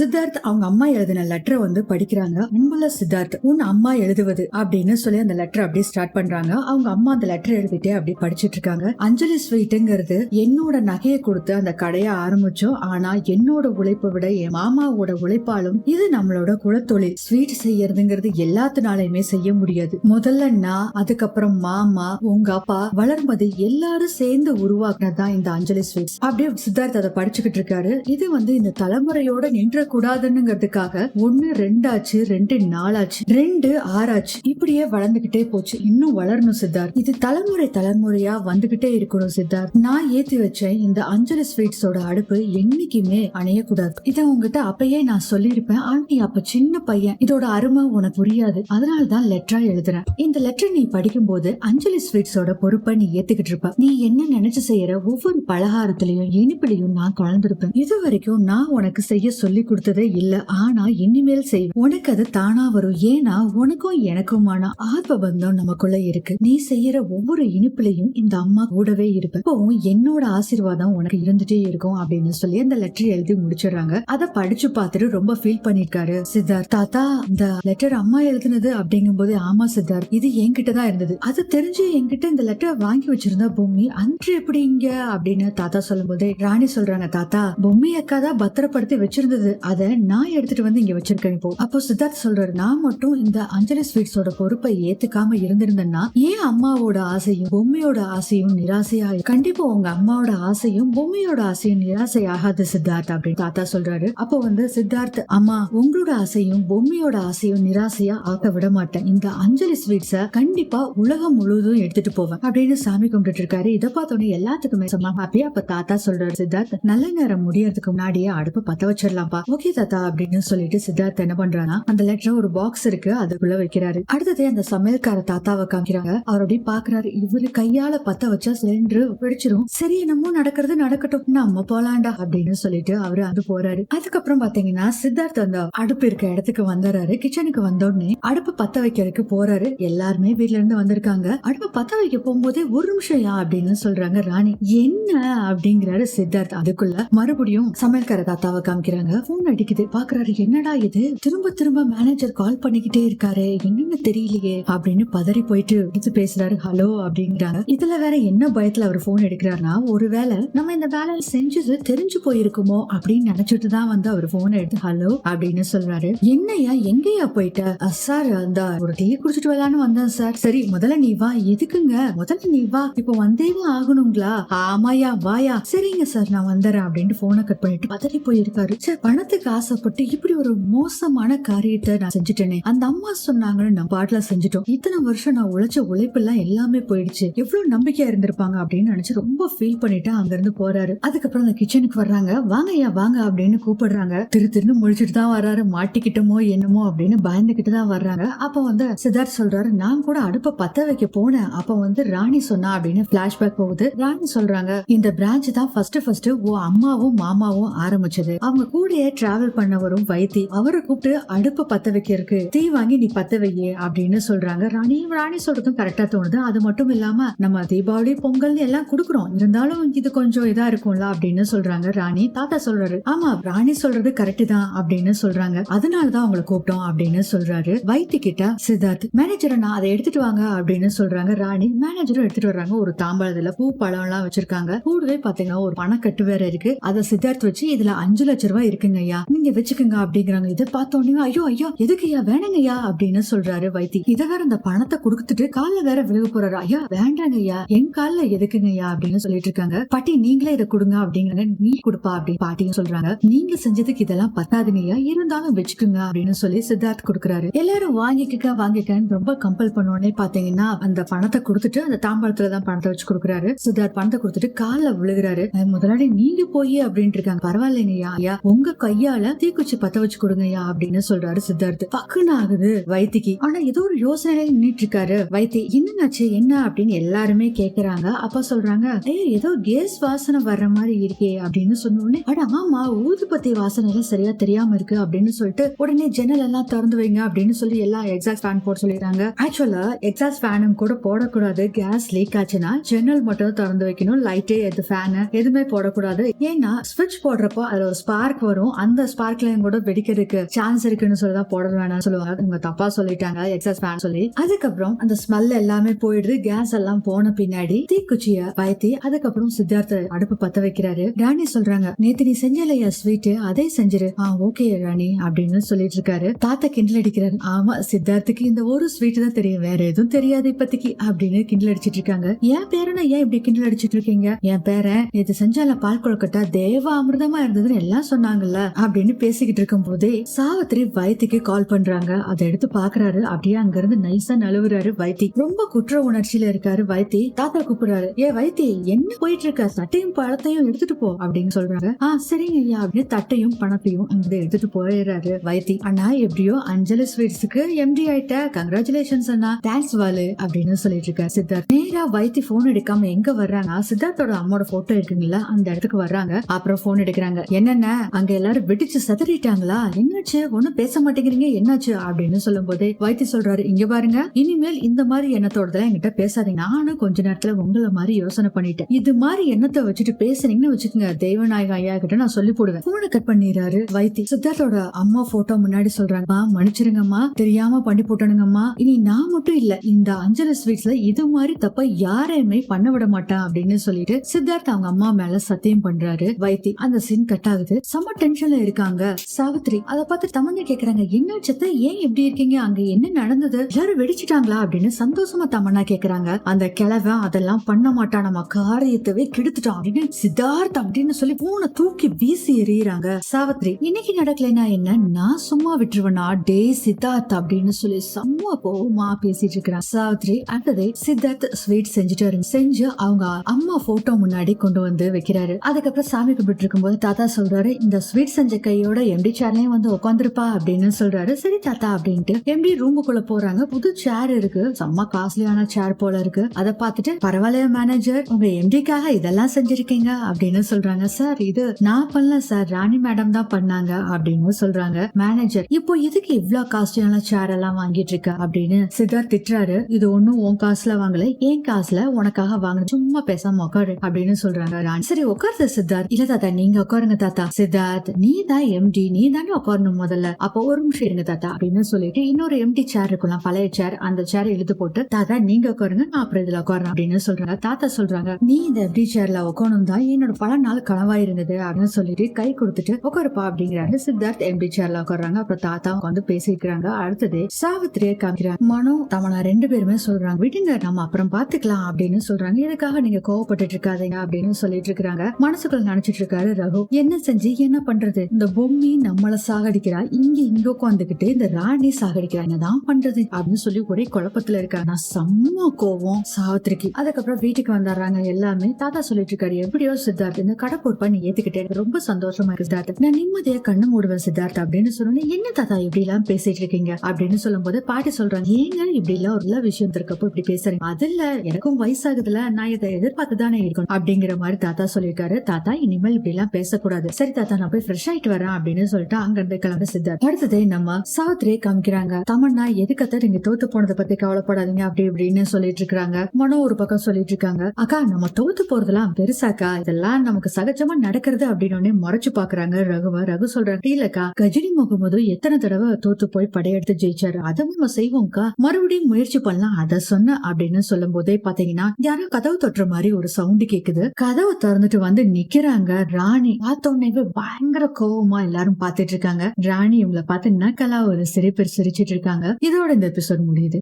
சித்தார்த் அவங்க அம்மா எழுதின லெட்டரை வந்து படிக்கிறாங்க. அன்புள்ள சித்தார்த் உன் அம்மா எழுதுவது அப்படின்னு சொல்லி அந்த லெட்டர் அப்படியே ஸ்டார்ட் பண்றாங்க. அவங்க அம்மா அந்த லெட்டர் எழுதிட்டே அப்படியே படிச்சிட்டு இருக்காங்க. அஞ்சலி ஸ்வீட்டுங்கிறது என்னோட நகையை கொடுத்து அந்த கடையை ஆரம்பிச்சோம் ஆனா என்னோட உழைப்பை விட என் மாமாவோட உழைப்பாலும் இது நம்மளோட குலத்தொழில். ஸ்வீட் செய்யறதுங்கிறது எல்லாத்தினாலையுமே செய்ய முடியாது. முதல்ல நான் அதுக்கப்புறம் மாமா உங்க அப்பா வளர்மதி எல்லாரும் சேர்ந்து உருவாக்குனதுதான் இந்த அஞ்சலி ஸ்வீட்ஸ் அப்படியே சித்தார்த் அதை படிச்சுக்கிட்டு இருக்காரு. இது வந்து இந்த தலைமுறையோட நின்ற கூடாதுன்னுங்கிறதுக்காக ஒன்னு ரெண்டாச்சு ரெண்டு நாலாச்சு ரெண்டு ஆறாச்சு. இப்படியே வளர்ந்துகிட்டே போச்சு. இன்னும் வளரணும் சித்தார்த் இது தலைமுறை தலைமுறையா வந்துகிட்டே இருக்கணும் சித்தார்த் நான் ஏத்தி வச்சேன் இந்த அஞ்சலி ஸ்வீட்ஸோட அடுப்பு என்னைக்குமே அணையக்கூடாது. இதை உங்ககிட்ட அப்பயே நான் சொல்லியிருப்பேன். ஆண்டி அப்ப சின்ன பையன். இதோட அருமை உனக்கு புரியாது. அதனால தான் லெட்டரா எழுதுறேன். இந்த லெட்டர் நீ படிக்கும்போது அஞ்சலி ஸ்வீட்ஸோட பொறுப்பை நீ ஏத்துக்கிட்டு இருப்ப. நீ என்ன நினைச்சு செய்யற? ஒவ்வொரு பலகாரத்திலையும் இனிப்பிலையும் நான் கலந்துருப்பேன். இது வரைக்கும் நான் உனக்கு செய்ய சொல்லி கொடுத்ததே இல்ல. ஆனா இனிமேல் செய்வேன். உனக்கு அது தானா வரும். ஏன்னா உனக்கும் எனக்கும் விதமான ஆர்வ பந்தம் நமக்குள்ள இருக்கு. நீ செய்யற ஒவ்வொரு இனிப்புலையும் இந்த அம்மா கூடவே இருப்ப. இப்போ என்னோட ஆசீர்வாதம் உனக்கு இருந்துட்டே இருக்கும் அப்படின்னு சொல்லி அந்த லெட்டர் எழுதி முடிச்சிடுறாங்க. அதை படிச்சு பார்த்துட்டு ரொம்ப ஃபீல் பண்ணிருக்காரு சித்தார்த். தாத்தா இந்த லெட்டர் அம்மா எழுதுனது அப்படிங்கும்போது ஆமா சித்தார்த் இது என்கிட்ட தான் இருந்தது. அது தெரிஞ்சு என்கிட்ட இந்த லெட்டர் வாங்கி வச்சிருந்தா பூமி அன்று எப்படிங்க அப்படின்னு தாத்தா சொல்லும்போது ராணி சொல்றாங்க தாத்தா பொம்மி அக்கா தான் பத்திரப்படுத்தி வச்சிருந்தது. அதை நான் எடுத்துட்டு வந்து இங்க வச்சிருக்கேன் இப்போ. அப்போ சித்தார்த் சொல்றாரு நான் மட்டும் இந்த அஞ்சலி ஸ்வீட்ஸோட பொறுப்பை ஏத்துக்காம இருந்திருந்தேன்னா ஏன் அம்மாவோட ஆசையும் பொம்மையோட ஆசையும் நிராசையா கண்டிப்பா உங்க அம்மாவோட ஆசையும் பொம்மையோட ஆசையும் நிராசை ஆகாது சித்தார்த் அப்படின்னு தாத்தா சொல்றாரு. அப்போ வந்து சித்தார்த் அம்மா உங்களோட ஆசையும் பொம்மையோட ஆசையும் நிராசையா ஆக்க விட மாட்டேன். இந்த அஞ்சலி ஸ்வீட்ஸ கண்டிப்பா உலகம் முழுவதும் எடுத்துட்டு போவேன் அப்படின்னு சாமி கும்பிட்டு இருக்காரு. இதை பார்த்தோன்னே எல்லாத்துக்குமே செம்ம. ஹாப்பியா அப்ப தாத்தா சொல்றாரு சித்தார்த் நல்ல நேரம் முடியறதுக்கு முன்னாடியே அடுப்பு பத்த வச்சிடலாம்ப்பா. ஓகே தாத்தா அப்படின்னு சொல்லிட்டு சித்தார்த் என்ன பண்றானா அந்த லெட்டர் ஒரு பாக்ஸ் இருக்கு அதுக்குள்ள வைக்கிறாரு. அடுத்ததே அந்த சமையல்கார தாத்தாவை காமிக்கிறாங்க. அவர் அப்படி பாக்குறாரு. இவரு கையால பத்த வச்சா சிலிண்டர் பிடிச்சிரும் சரி என்னமோ நடக்கிறது நடக்கட்டும். நம்ம போலாண்டா அப்படின்னு சொல்லிட்டு அவரு அது போறாரு. அதுக்கப்புறம் பாத்தீங்கன்னா சித்தார்த் அந்த அடுப்பு இருக்க இடத்துக்கு வந்துடுறாரு கிச்சனுக்கு வந்தோடனே அடுப்பு பத்த வைக்கிறதுக்கு போறாரு. எல்லாருமே வீட்ல இருந்து வந்திருக்காங்க. அடுப்பு பத்த வைக்க போகும்போதே ஒரு நிமிஷம் யா அப்படின்னு சொல்றாங்க ராணி. என்ன அப்படிங்கிறாரு சித்தார்த். அதுக்குள்ள மறுபடியும் சமையல்கார தாத்தாவை காமிக்கிறாங்க. போன் அடிக்குது. பாக்குறாரு என்னடா இது? திரும்ப திரும்ப மேனேஜர் கால் பண்ணிக்கிட்டே இருக்காரு. என்னன்னு தெரியும் தெரியலையே அப்படின்னு பதறி போயிட்டு எடுத்து பேசுறாரு. ஹலோ அப்படிங்கிறாங்க இதுல வேற என்ன பயத்துல அவர் போன் எடுக்கிறாருன்னா ஒருவேளை நம்ம இந்த வேலை செஞ்சது தெரிஞ்சு போயிருக்குமோ? அப்படின்னு நினைச்சிட்டு தான் வந்து அவர் போன் எடுத்து ஹலோ அப்படின்னு சொல்றாரு. என்னையா எங்கேயா போயிட்ட? சார் அந்த ஒரு டீ குடிச்சிட்டு வரலான்னு வந்தேன் சார். சரி முதல்ல நீ வா. எதுக்குங்க? முதல்ல நீ வா. இப்போ வந்தேவும் ஆகணுங்களா? ஆமாயா வாயா. சரிங்க சார் நான் வந்துடுறேன் அப்படின்ட்டு போனை கட் பண்ணிட்டு பதறி போயிருக்காரு. சார் பணத்துக்கு ஆசைப்பட்டு இப்படி ஒரு மோசமான காரியத்தை நான் செஞ்சுட்டேனே. அந்த அம்மா சொன்னாங்கன்னு நான் பாட்டு பாட்டுல செஞ்சுட்டோம். இத்தனை வருஷம் நான் உழைச்ச உழைப்பெல்லாம் எல்லாமே போயிடுச்சு. எவ்வளவு நம்பிக்கையா இருந்திருப்பாங்க அப்படின்னு நினைச்சு ரொம்ப ஃபீல் பண்ணிட்டு அங்க இருந்து போறாரு. அதுக்கப்புறம் அந்த கிச்சனுக்கு வர்றாங்க. வாங்க ஐயா வாங்க அப்படின்னு கூப்பிடுறாங்க. திரு திருன்னு முழிச்சிட்டு தான் வர்றாரு மாட்டிக்கிட்டோமோ என்னமோ அப்படின்னு பயந்துகிட்டு தான் வர்றாங்க. அப்ப வந்து சித்தார்த் சொல்றாரு நான் கூட அடுப்ப பத்த வைக்க போனேன். அப்ப வந்து ராணி சொன்னா அப்படின்னு பிளாஷ்பேக் போகுது. ராணி சொல்றாங்க இந்த பிரான்ச் தான் ஃபர்ஸ்ட் ஃபர்ஸ்ட் ஓ அம்மாவும் மாமாவும் ஆரம்பிச்சது. அவங்க கூடயே டிராவல் பண்ணவரும் வைத்தி. அவரை கூப்பிட்டு அடுப்ப பத்த வைக்கிறதுக்கு தீ வாங்கி நீ பத்த வையே அப்படின்னு சொல்றாங்க. ராணி ராணி சொல்றதும் கரெக்டா தோணுது. அது மட்டும் இல்லாம நம்ம தீபாவளி பொங்கல் எல்லாம் குடுக்குறோம். இருந்தாலும் இது கொஞ்சம் இதா இருக்கும்ல அப்படின்னு சொல்றாங்க. ராணி தாத்தா சொல்றாரு. ஆமா ராணி சொல்றது கரெக்ட் தான் அப்படின்னு சொல்றாங்க. அதனாலதான் அவங்களை கூப்பிட்டோம் அப்படின்னு சொல்றாரு. வைத்து கிட்ட சித்தார்த் மேனேஜர் நான் அதை எடுத்துட்டு வாங்க அப்படின்னு சொல்றாங்க. ராணி மேனேஜரும் எடுத்துட்டு வர்றாங்க. ஒரு தாம்பாளத்துல பூ பழம் எல்லாம் வச்சிருக்காங்க. கூடவே பாத்தீங்கன்னா ஒரு பணக்கட்டு வேற இருக்கு. அதை சித்தார்த் வச்சு இதுல அஞ்சு லட்ச ரூபாய் இருக்குங்க ஐயா நீங்க வச்சுக்கோங்க அப்படிங்கிறாங்க. இதை பார்த்தோன்னே ஐயோ ஐயோ எதுக்கு ஐயா வேணுங்க ஐயா அப்படின்னு சொல்றாரு வைத்தி இதை வேற அந்த பணத்தை கொடுத்துட்டு கால வேற விழுக போறாரு. ஐயா வேண்டாங்க ஐயா. என் கால எதுக்குங்க ஐயா அப்படின்னு சொல்லிட்டு இருக்காங்க. பாட்டி நீங்களே இதை கொடுங்க அப்படிங்கிறாங்க நீ கொடுப்பா அப்படின்னு பாட்டியும் சொல்றாங்க. நீங்க செஞ்சதுக்கு இதெல்லாம் பத்தாதுங்க ஐயா. இருந்தாலும் வச்சுக்கோங்க அப்படின்னு சொல்லி சித்தார்த் கொடுக்குறாரு. எல்லாரும் வாங்கிக்க வாங்கிக்கன்னு ரொம்ப கம்பல் பண்ணோடனே பாத்தீங்கன்னா அந்த பணத்தை கொடுத்துட்டு அந்த தாம்பாளத்துல தான் பணத்தை வச்சு கொடுக்குறாரு. சித்தார்த் பணத்தை கொடுத்துட்டு கால விழுகிறாரு. "அஹ், முதலாளி நீங்க போய் அப்படின்ட்டு இருக்காங்க. பரவாயில்லைங்க ஐயா. உங்க கையால தீக்குச்சி பத்த வச்சு கொடுங்கய்யா அப்படின்னு சொல்றாரு சித்தார்த். பக்குன்னு ஆகுது வைத்திக்கு ஆனா ஏதோ ஒரு யோசனை நின்னுட்டு இருக்காரு வைத்தி என்னன்னாச்சு என்ன? அப்படின்னு எல்லாருமே கேக்குறாங்க. அப்ப சொல்றாங்க ஏய் ஏதோ கேஸ் வாசனை வர்ற மாதிரி இருக்கே அப்படின்னு சொன்ன உடனே அட ஆமா ஊதுபத்தி வாசனை எல்லாம் சரியா தெரியாம இருக்கு அப்படின்னு சொல்லிட்டு உடனே ஜன்னல் எல்லாம் திறந்து வைங்க அப்படின்னு சொல்லி எல்லாம் எக்ஸாஸ்ட் ஃபேன் போட சொல்லிடுறாங்க. ஆக்சுவலா எக்ஸாஸ்ட் ஃபேனும் கூட போடக்கூடாது. கேஸ் லீக் ஆச்சுன்னா ஜன்னல் மட்டும் திறந்து வைக்கணும். லைட்டு எது ஃபேனு எதுவுமே போடக்கூடாது. ஏன்னா ஸ்விட்ச் போடுறப்போ அதுல ஒரு ஸ்பார்க் வரும். அந்த ஸ்பார்க்லையும் கூட வெடிக்கிறதுக்கு சான்ஸ் இருக்குன்னு சொல்லி தான் போட வேணாம்னு சொல்லுவாங்க. இவங்க தப்பா சொல்லிட்டாங்க. எக்ஸஸ் ஃபேன் சொல்லி அதுக்கப்புறம் அந்த ஸ்மெல் எல்லாமே போயிடுது. கேஸ் எல்லாம் போன பின்னாடி தீக்குச்சிய பயத்தி அதுக்கப்புறம் சித்தார்த்த அடுப்பு பத்த வைக்கிறாரு. ராணி சொல்றாங்க நேத்து நீ செஞ்சலையா ஸ்வீட் அதே செஞ்சிரு. ஆ ஓகே ராணி அப்படின்னு சொல்லிட்டு இருக்காரு. தாத்தா கிண்டல் அடிக்கிறாரு. ஆமா சித்தார்த்துக்கு இந்த ஒரு ஸ்வீட் தான் தெரியும். வேற எதுவும் தெரியாது இப்பத்திக்கு அப்படின்னு கிண்டல் அடிச்சிட்டு இருக்காங்க. என் பேரனை ஏன் இப்படி கிண்டல் அடிச்சிட்டு இருக்கீங்க? என் பேரன் இது செஞ்சால பால் கொழுக்கட்டா தேவ அமிர்தமா இருந்ததுன்னு எல்லாம் சொன்னாங்கல்ல அப்படின்னு பேசிக்கிட்டு இருக்கும் போதே சாவித்திரி வயத்துக்கு கால் பண்றாங்க. அதை எடுத்து பாக்குறாரு. அப்படியே அங்க இருந்து நைசா நழுவுறாரு வைத்தி. ரொம்ப குற்ற உணர்ச்சியில இருக்காரு வைத்தி. தாத்தா கூப்பிடுறாரு ஏ வைத்தி என்ன போயிட்டு இருக்க சட்டையும் பழத்தையும் எடுத்துட்டு போ அப்படின்னு சொல்றாங்க ஆ சரிங்க ஐயா அப்படின்னு தட்டையும் பணத்தையும் அங்க எடுத்துட்டு போயிடுறாரு வைத்தி. அண்ணா எப்படியோ அஞ்சலி ஸ்வீட்ஸுக்கு எம்டி ஆயிட்ட. கங்க்ராச்சுலேஷன்ஸ் அண்ணா. தேங்க்ஸ் வாலு அப்படின்னு சொல்லிட்டு இருக்காரு சித்தார்த். நேரா வைத்தி போன் எடுக்காம எங்க வர்றாங்க? சித்தார்த்தோட அம்மோட போட்டோ இருக்குங்களா அந்த இடத்துக்கு வர்றாங்க. அப்புறம் போன் எடுக்கிறாங்க. என்னென்ன அங்க எல்லாரும் வெடிச்சு சதறிட்டாங்களா? என்னாச்சு? ஒண்ணும் பேச மாட்டேங்கிறீங்க? என்னாச்சு? அப்படின்னு சொல்லும் போதே வைத்தி சொல்றாரு. இங்க பாருங்க இனிமேல் இந்த மாதிரி எண்ணத்தோட என்கிட்ட பேசாதீங்க. நானும் கொஞ்ச நேரத்துல உங்களை மாதிரி யோசனை பண்ணிட்டேன். இது மாதிரி எண்ணத்தை வச்சுட்டு பேசுனீங்கன்னு வச்சுக்கோங்க. தெய்வநாயக ஐயா கிட்ட நான் சொல்லி போடுவேன். போனை கட் பண்ணிடுறாரு வைத்தி. சித்தார்த்தோட அம்மா போட்டோ முன்னாடி சொல்றாங்கம்மா மன்னிச்சிருங்கம்மா. தெரியாம பண்ணி போட்டனுங்கம்மா. இனி நான் மட்டும் இல்ல. இந்த அஞ்சலி ஸ்வீட்ஸ்ல இது மாதிரி தப்ப யாரையுமே பண்ண விட மாட்டேன் அப்படின்னு சொல்லிட்டு சித்தார்த் அவங்க அம்மா மேல சத்தியம் பண்றாரு வைத்தி. அந்த சீன் கட் ஆகுது. செம்ம டென்ஷன்ல இருக்காங்க. சாவித்ரி அதை பார்த்து தமிழ் கேக்குறாங்க. என்ன சத்த ஏன் இப்படி இருக்கீங்க? அங்க என்ன நடந்தது எல்லாரும் வெடிச்சிட்டாங்களா அப்படின்னு சந்தோஷமா தமன்னா கேக்குறாங்க. அந்த கிழவன் அதெல்லாம் பண்ண மாட்டான் நம்ம காரியத்தவே கெடுத்துட்டோம் அப்படின்னு சித்தார்த் அப்படின்னு சொல்லி பூனை தூக்கி வீசி எறியறாங்க. சாவித்ரி இன்னைக்கு நடக்கலைன்னா என்ன? நான் சும்மா விட்டுருவேனா? டே சித்தார்த் அப்படின்னு சொல்லி செம்ம கோவமா பேசிட்டு இருக்கிறான் சாவித்ரி அடுத்தது சித்தார்த் ஸ்வீட் செஞ்சுட்டு செஞ்சு அவங்க அம்மா போட்டோ முன்னாடி கொண்டு வந்து வைக்கிறாரு. அதுக்கப்புறம் சாமி கும்பிட்டு இருக்கும்போது தாத்தா சொல்றாரு இந்த ஸ்வீட் செஞ்ச கையோட எம்டி சேர்லயும் வந்து உட்காந்துருப்பா அப்படின்னு சொல்றாரு. சரி தாத்தா அப்படின்ட்டு எம்டி ரூமுக்குள்ள போறாங்க. புது சேர் இருக்கு. செம்ம காஸ்ட்லியான சேர் போல இருக்கு. அதை பார்த்துட்டு பரவாயில்ல மேனேஜர் உங்க எம்டிக்காக இதெல்லாம் செஞ்சிருக்கீங்க? அப்படின்னு சொல்றாங்க. சார் இது நான் பண்ணல சார். ராணி மேடம் தான் பண்ணாங்க அப்படின்னு சொல்றாங்க. மேனேஜர் இப்போ இதுக்கு இவ்ளோ காஸ்ட்லியான சேர் எல்லாம் வாங்கிட்டு இருக்க? அப்படின்னு சித்தார்த் திட்டுறாரு. இது ஒண்ணும் உன் காசுல வாங்கல. என் காசுல உனக்காக வாங்கின சும்மா பேசாம உட்காரு அப்படின்னு சொல்றாங்க ராணி. சரி உட்காருது சித்தார்த். இல்ல தாத்தா நீங்க உட்காருங்க தாத்தா. சித்தார்த் நீ தான் எம்டி நீ தானே உட்காரணும் முதல்ல. அப்போ ஒரு நிமிஷம் இருங்க தாத்தா அப்படின்னு சொல்லிட்டு இன்னொரு எம்டி சேர் இருக்கலாம். பழைய சேர் அந்த சேர் இழுத்து போட்டு தாத்தா நீங்க உட்காருங்க நான் அப்புறம் இதுல உட்காரேன் அப்படின்னு சொல்றாங்க. தாத்தா சொல்றாங்க நீ இந்த எப்படி சேர்ல உட்காணும் தான் என்னோட பல நாள் கனவா இருந்தது அப்படின்னு சொல்லிட்டு கை கொடுத்துட்டு உட்காருப்பா அப்படிங்கிறாரு. சித்தார்த் எம்டி சேர்ல உட்காடுறாங்க அப்புறம் தாத்தா உட்காந்து பேசிக்கிறாங்க. அடுத்தது சாவித்திரியை காமிக்கிறாங்க. மனோ தமனா ரெண்டு பேருமே சொல்றாங்க விடுங்க நம்ம அப்புறம் பாத்துக்கலாம் அப்படின்னு சொல்றாங்க. இதுக்காக நீங்க கோவப்பட்டுட்டு இருக்காதீங்க அப்படின்னு சொல்லிட்டு இருக்காங்க மனசுக்குள்ள நினைச்சிட்டு இருக்காரு ரகு. என்ன செஞ்சு என்ன பண்றது? இந்த பொம்மி நம்மள சாகடிக்கிறா. இங்க இங்க உட்காந்துக்கிட்டு இந்த ராணி சாகடிக்கிறாங்க தான் பண்ண பண்றது அப்படின்னு சொல்லி ஒரே குழப்பத்துல இருக்காங்க நான் செம்ம கோவம் சாவித்திரிக்கு. அதுக்கப்புறம் வீட்டுக்கு வந்துடுறாங்க. எல்லாமே தாத்தா சொல்லிட்டு இருக்காரு. எப்படியோ சித்தார்த் இந்த கடை பொறுப்பா நீ ஏத்துக்கிட்டே ரொம்ப சந்தோஷமா இருக்கு சித்தார்த். நான் நிம்மதியா கண்ணு மூடுவேன் சித்தார்த் அப்படின்னு சொன்னோன்னே என்ன தாத்தா இப்படி எல்லாம் பேசிட்டு இருக்கீங்க? அப்படின்னு சொல்லும் போது பாட்டி சொல்றாங்க ஏங்க இப்படி எல்லாம் ஒரு விஷயம் இருக்கப்போ இப்படி பேசுறீங்க. அது இல்ல எனக்கும் வயசாகுதுல. நான் இதை எதிர்பார்த்து தானே இருக்கணும். அப்படிங்கிற மாதிரி தாத்தா சொல்லியிருக்காரு. தாத்தா இனிமேல் இப்படி எல்லாம் பேசக்கூடாது. சரி தாத்தா நான் போய் ஃப்ரெஷ் ஆயிட்டு வரேன். அப்படின்னு சொல்லிட்டு அங்க இருந்து கிளம்ப சித்தார்த். அடுத்ததே நம்ம சாவித்திரியை காமிக்கிறாங்க. தமன்னா எதுக்கத்த நீங்க தோத்து போனதை பத்தி கவலைப்படாதீங்க அப்படி இப்படின்னு சொல்லிட்டு இருக்காங்க மனோ ஒரு பக்கம் சொல்லிட்டு இருக்காங்க அக்கா நம்ம தோத்து போறதெல்லாம் பெருசாக்கா? இதெல்லாம் நமக்கு சகஜமா நடக்கிறது அப்படின்னு உடனே பாக்குறாங்க ரகுவ. ரகு சொல்றாங்க இல்லக்கா கஜினி முகமது எத்தனை தடவை தோத்து போய் படையெடுத்து ஜெயிச்சாரு? அதை நம்ம செய்வோம்க்கா. மறுபடியும் முயற்சி பண்ணலாம் அத சொன்ன அப்படின்னு சொல்லும் போதே பாத்தீங்கன்னா யாரோ கதவு தொட்டுற மாதிரி ஒரு சவுண்ட் கேக்குது. கதவை திறந்துட்டு வந்து நிக்கிறாங்க ராணி. பார்த்தோன்னே பயங்கர கோவமா எல்லாரும் பாத்துட்டு இருக்காங்க. ராணி இவங்களை பார்த்து நக்கலா ஒரு சிரிப்பு சிரிச்சிட்டு இருக்காங்க. இதோட இந்த எபிசோட் முடியுது.